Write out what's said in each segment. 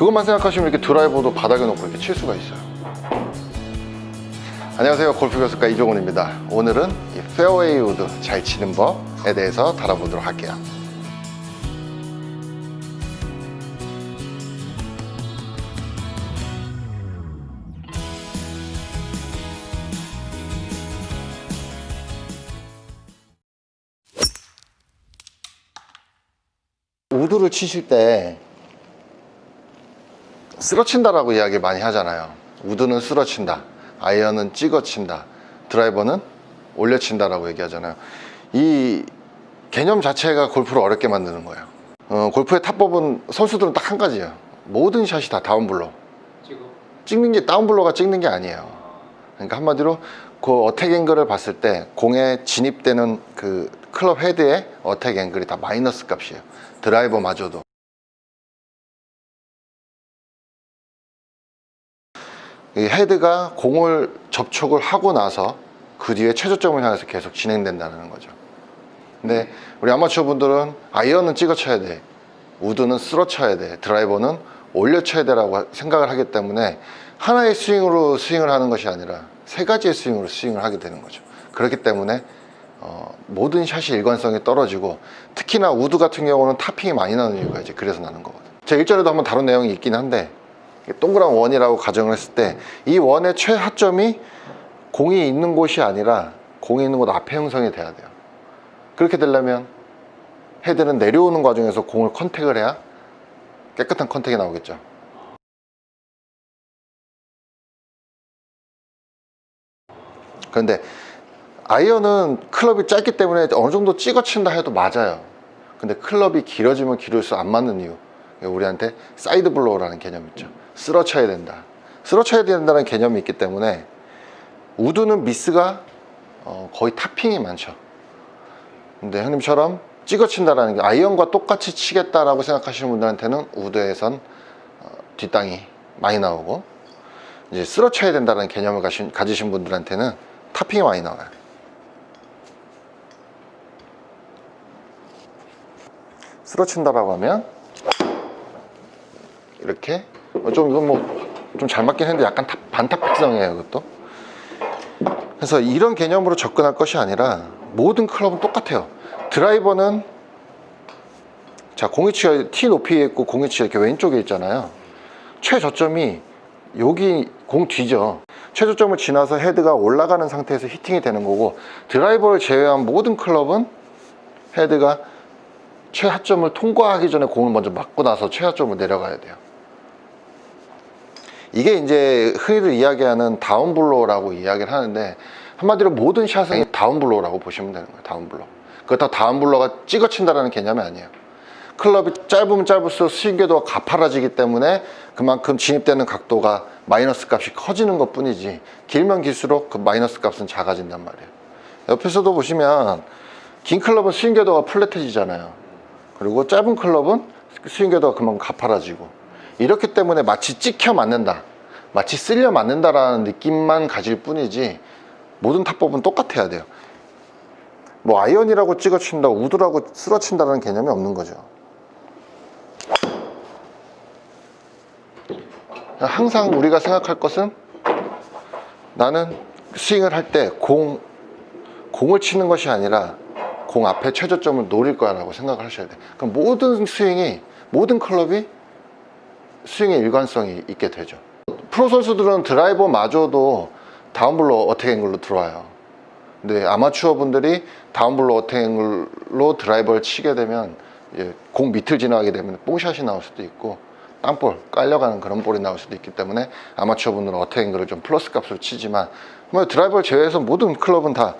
그것만 생각하시면 이렇게 드라이버도 바닥에 놓고 이렇게 칠 수가 있어요. 안녕하세요. 골프 교수가 이종훈입니다. 오늘은 이 페어웨이 우드 잘 치는 법에 대해서 다뤄보도록 할게요. 우드를 치실 때 쓰러친다라고 이야기 많이 하잖아요. 우드는 쓰러친다. 아이언은 찍어친다. 드라이버는 올려친다라고 얘기하잖아요. 이 개념 자체가 골프를 어렵게 만드는 거예요. 어, 골프의 탑법은 선수들은 딱 한 가지예요. 모든 샷이 다 다운블로. 찍는 게 다운블로가 찍는 게 아니에요. 그러니까 한마디로 그 어택 앵글을 봤을 때 공에 진입되는 그 클럽 헤드의 어택 앵글이 다 마이너스 값이에요. 드라이버마저도. 헤드가 공을 접촉을 하고 나서 그 뒤에 최저점을 향해서 계속 진행된다는 거죠. 근데 우리 아마추어 분들은 아이언은 찍어 쳐야 돼. 우드는 쓸어 쳐야 돼. 드라이버는 올려 쳐야 돼라고 생각을 하기 때문에 하나의 스윙으로 스윙을 하는 것이 아니라 세 가지의 스윙으로 스윙을 하게 되는 거죠. 그렇기 때문에 어, 모든 샷이 일관성이 떨어지고 특히나 우드 같은 경우는 타핑이 많이 나는 이유가 이제 그래서 나는 거거든요. 제가 일전에도 한번 다룬 내용이 있긴 한데 동그란 원이라고 가정을 했을 때 이 원의 최하점이 공이 있는 곳이 아니라 공이 있는 곳 앞에 형성이 돼야 돼요. 그렇게 되려면 헤드는 내려오는 과정에서 공을 컨택을 해야 깨끗한 컨택이 나오겠죠. 그런데 아이언은 클럽이 짧기 때문에 어느 정도 찍어 친다 해도 맞아요. 근데 클럽이 길어지면 길을수록 안 맞는 이유. 우리한테 사이드 블로우라는 개념이 있죠. 쓸어 쳐야 된다. 쓸어 쳐야 된다는 개념이 있기 때문에 우드는 미스가 어, 거의 타핑이 많죠. 근데 형님처럼 찍어 친다라는 게 아이언과 똑같이 치겠다라고 생각하시는 분들한테는 우드에선 어, 뒷땅이 많이 나오고 이제 쓸어 쳐야 된다는 개념을 가신, 가지신 분들한테는 타핑이 많이 나와요. 쓸어 친다라고 하면 이렇게? 어, 좀 이건 뭐 좀 잘 맞긴 했는데 약간 탑, 반탑픽성이에요 이것도. 그래서 이런 개념으로 접근할 것이 아니라 모든 클럽은 똑같아요. 드라이버는 자 공이치가 T 높이에 있고 공이치가 이렇게 왼쪽에 있잖아요. 최저점이 여기 공 뒤죠. 최저점을 지나서 헤드가 올라가는 상태에서 히팅이 되는 거고 드라이버를 제외한 모든 클럽은 헤드가 최하점을 통과하기 전에 공을 먼저 맞고 나서 최하점을 내려가야 돼요 이게 이제 흔히들 이야기하는 다운블로우라고 이야기를 하는데 한마디로 모든 샷은 다운블로우라고 보시면 되는 거예요 다운블로우. 그렇다고 다운블로우가 찍어친다라는 개념이 아니에요. 클럽이 짧으면 짧을수록 스윙 궤도가 가파라지기 때문에 그만큼 진입되는 각도가 마이너스 값이 커지는 것 뿐이지 길면 길수록 그 마이너스 값은 작아진단 말이에요. 옆에서도 보시면 긴 클럽은 스윙 궤도가 플랫해지잖아요. 그리고 짧은 클럽은 스윙 궤도가 그만큼 가파라지고 이렇기 때문에 마치 찍혀 맞는다 마치 쓸려 맞는다라는 느낌만 가질 뿐이지 모든 탑법은 똑같아야 돼요 뭐 아이언이라고 찍어 친다 우드라고 쓸어 친다는 개념이 없는 거죠 항상 우리가 생각할 것은 나는 스윙을 할 때 공, 공을 치는 것이 아니라 공 앞에 최저점을 노릴 거야 라고 생각을 하셔야 돼요. 그럼 모든 스윙이, 모든 클럽이 스윙의 일관성이 있게 되죠. 프로 선수들은 드라이버마저도 다운블로 어택 앵글로 들어와요. 근데 아마추어 분들이 다운블로 어택 앵글로 드라이버를 치게 되면 이제 공 밑을 지나가게 되면 뽕샷이 나올 수도 있고 땅볼 깔려가는 그런 볼이 나올 수도 있기 때문에 아마추어 분들은 어택 앵글을 좀 플러스 값으로 치지만 뭐 드라이버를 제외해서 모든 클럽은 다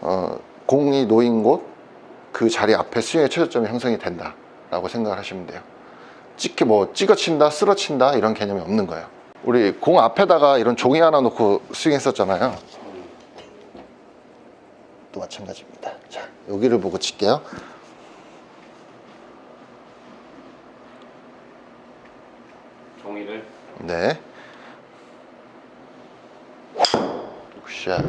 어, 공이 놓인 곳 그 자리 앞에 스윙의 최저점이 형성이 된다라고 생각을 하시면 돼요. 찍게 뭐 찍어친다, 쓰러친다 이런 개념이 없는 거예요. 우리 공 앞에다가 이런 종이 하나 놓고 스윙했었잖아요. 또 마찬가지입니다. 자, 여기를 보고 칠게요. 종이를 네. 굿샷.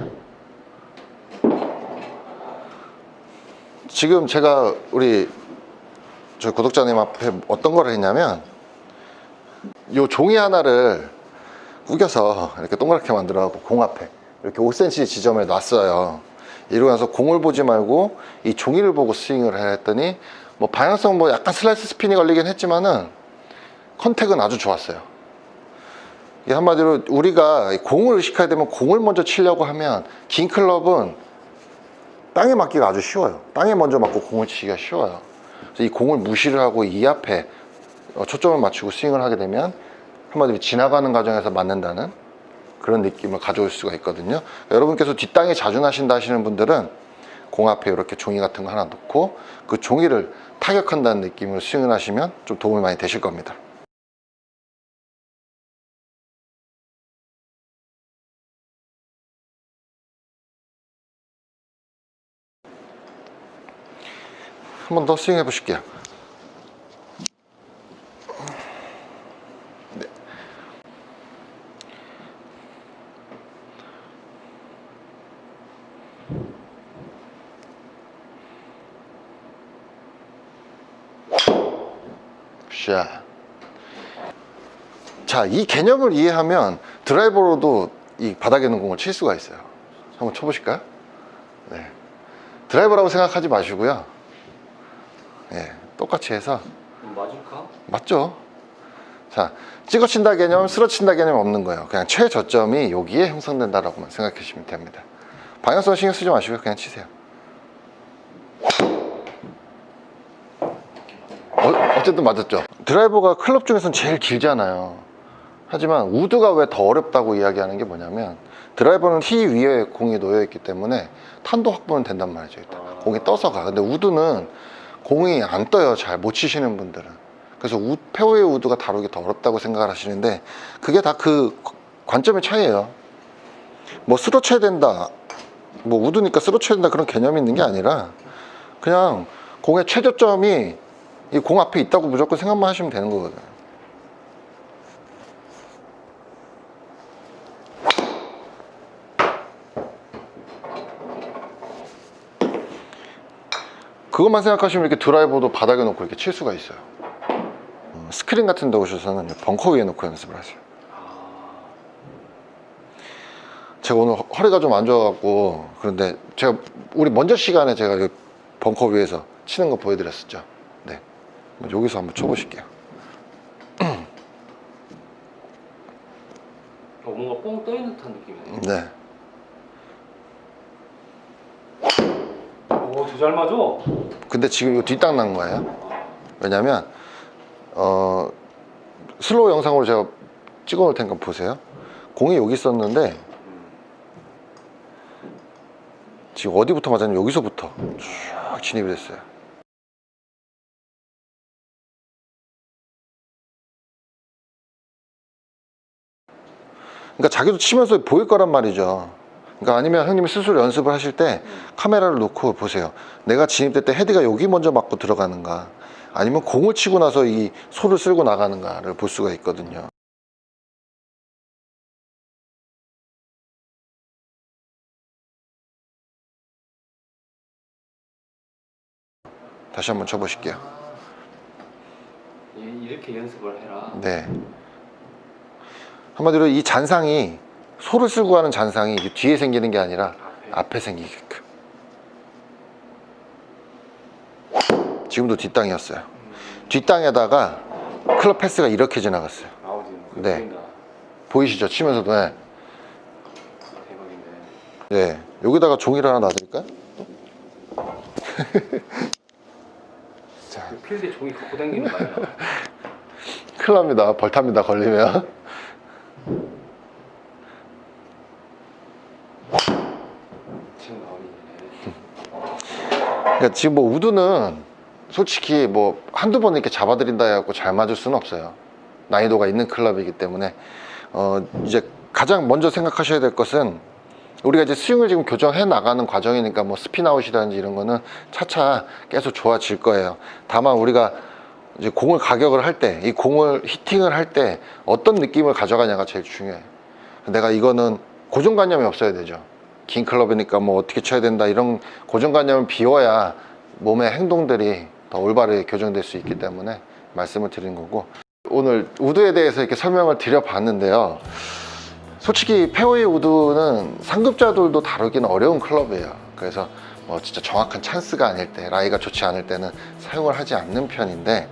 지금 제가 우리 저 구독자님 앞에 어떤 걸 했냐면 요 종이 하나를 구겨서 이렇게 동그랗게 만들어갖고 공 앞에 이렇게 5cm 지점에 놨어요. 이러고 나서 공을 보지 말고 이 종이를 보고 스윙을 해 했더니 뭐 방향성 뭐 약간 슬라이스 스핀이 걸리긴 했지만은 컨택은 아주 좋았어요. 이 한마디로 우리가 이 공을 의식하게 되면 공을 먼저 치려고 하면 긴 클럽은 땅에 맞기가 아주 쉬워요. 땅에 먼저 맞고 공을 치기가 쉬워요. 이 공을 무시를 하고 이 앞에 어, 초점을 맞추고 스윙을 하게 되면 한마디로 지나가는 과정에서 맞는다는 그런 느낌을 가져올 수가 있거든요. 여러분께서 뒷땅에 자주 나신다 하시는 분들은 공 앞에 이렇게 종이 같은 거 하나 놓고 그 종이를 타격한다는 느낌으로 스윙을 하시면 좀 도움이 많이 되실 겁니다. 한 번 더 스윙해 보실게요. 네. 샷. 자, 이 개념을 이해하면 드라이버로도 이 바닥에 있는 공을 칠 수가 있어요. 한번 쳐보실까요? 네. 드라이버라고 생각하지 마시고요. 예, 똑같이 해서 맞을까? 맞죠? 자, 찍어친다 개념, 쓰러친다 개념 없는 거예요. 그냥 최저점이 여기에 형성된다라고만 생각해 주시면 됩니다. 방향성 신경 쓰지 마시고 그냥 치세요. 어, 어쨌든 맞았죠. 드라이버가 클럽 중에서는 제일 길잖아요. 하지만 우드가 왜 더 어렵다고 이야기하는 게 뭐냐면 드라이버는 티 위에 공이 놓여 있기 때문에 탄도 확보는 된단 말이죠. 일단. 공이 떠서 가. 근데 우드는 공이 안 떠요. 잘 못 치시는 분들은. 그래서 우, 페어웨이 우드가 다루기 더 어렵다고 생각을 하시는데 그게 다 그 관점의 차이예요. 뭐 쓰러 쳐야 된다. 뭐 우드니까 쓰러 쳐야 된다 그런 개념이 있는 게 아니라 그냥 공의 최저점이 이 공 앞에 있다고 무조건 생각만 하시면 되는 거거든요. 그것만 생각하시면 이렇게 드라이버도 바닥에 놓고 이렇게 칠 수가 있어요. 음, 스크린 같은 데 오셔서는 벙커 위에 놓고 연습을 하세요. 제가 오늘 허- 허리가 좀 안 좋아갖고 그런데 제가 우리 먼저 시간에 제가 이 벙커 위에서 치는 거 보여드렸었죠. 네, 여기서 한번 쳐보실게요. 어, 뭔가 뻥 떠있는 듯한 느낌이네. 네, 오, 저잘 맞아. 근데 지금 이거 뒷땅 난 거예요. 왜냐면 어 슬로우 영상으로 제가 찍어 놓을 테니까 보세요. 공이 여기 있었는데 지금 어디부터 맞았냐면 여기서부터 쭉 진입이 됐어요. 그러니까 자기도 치면서 보일 거란 말이죠. 그러니까 아니면 형님이 스스로 연습을 하실 때 카메라를 놓고 보세요. 내가 진입될 때 헤드가 여기 먼저 맞고 들어가는가 아니면 공을 치고 나서 이 소를 쓸고 나가는가를 볼 수가 있거든요. 다시 한번 쳐보실게요. 이- 이렇게 연습을 해라. 네. 한마디로 이 잔상이 소를 쓸고 하는 잔상이 이 뒤에 생기는 게 아니라 앞에. 생기게끔. 지금도 뒷땅이었어요. 뒷땅에다가 클럽 패스가 이렇게 지나갔어요. 네. 보이시죠? 치면서도. 네. 네. 여기다가 종이를 하나 놔드릴까요? 자, 그 필드에 종이 갖고 다니는 거 아니야? 큰일 납니다. 벌탑니다. 걸리면. 지금 나오네. 그러니까 지금 뭐 우드는 솔직히 뭐 한두 번 이렇게 잡아드린다 해갖고 잘 맞을 수는 없어요. 난이도가 있는 클럽이기 때문에 어 이제 가장 먼저 생각하셔야 될 것은 우리가 이제 스윙을 지금 교정해 나가는 과정이니까 뭐 스피나웃이라든지 이런 거는 차차 계속 좋아질 거예요. 다만 우리가 이제 공을 가격을 할 때, 이 공을 히팅을 할 때 어떤 느낌을 가져가냐가 제일 중요해요. 내가 이거는 고정관념이 없어야 되죠. 긴 클럽이니까 뭐 어떻게 쳐야 된다 이런 고정관념을 비워야 몸의 행동들이 더 올바르게 교정될 수 있기 때문에 말씀을 드린 거고 오늘 우드에 대해서 이렇게 설명을 드려봤는데요. 솔직히 페어웨이 우드는 상급자들도 다루기는 어려운 클럽이에요. 그래서 뭐 진짜 정확한 찬스가 아닐 때, 라이가 좋지 않을 때는 사용을 하지 않는 편인데,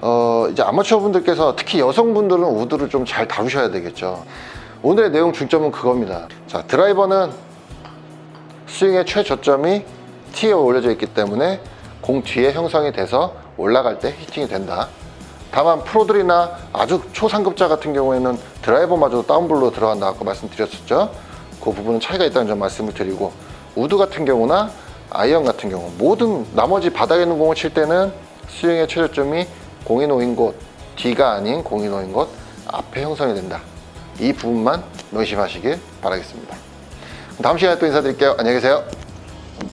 어, 이제 아마추어 분들께서 특히 여성분들은 우드를 좀 잘 다루셔야 되겠죠. 오늘의 내용 중점은 그겁니다. 자, 드라이버는 스윙의 최저점이 티에 올려져 있기 때문에 공 뒤에 형성이 돼서 올라갈 때 히팅이 된다. 다만 프로들이나 아주 초상급자 같은 경우에는 드라이버마저도 다운블로 들어간다 아까 말씀드렸었죠. 그 부분은 차이가 있다는 점 말씀을 드리고 우드 같은 경우나 아이언 같은 경우 모든 나머지 바닥에 있는 공을 칠 때는 스윙의 최저점이 공이 놓인 곳 뒤가 아닌 공이 놓인 곳 앞에 형성이 된다. 이 부분만 명심하시길 바라겠습니다. 다음 시간에 또 인사드릴게요. 안녕히 계세요.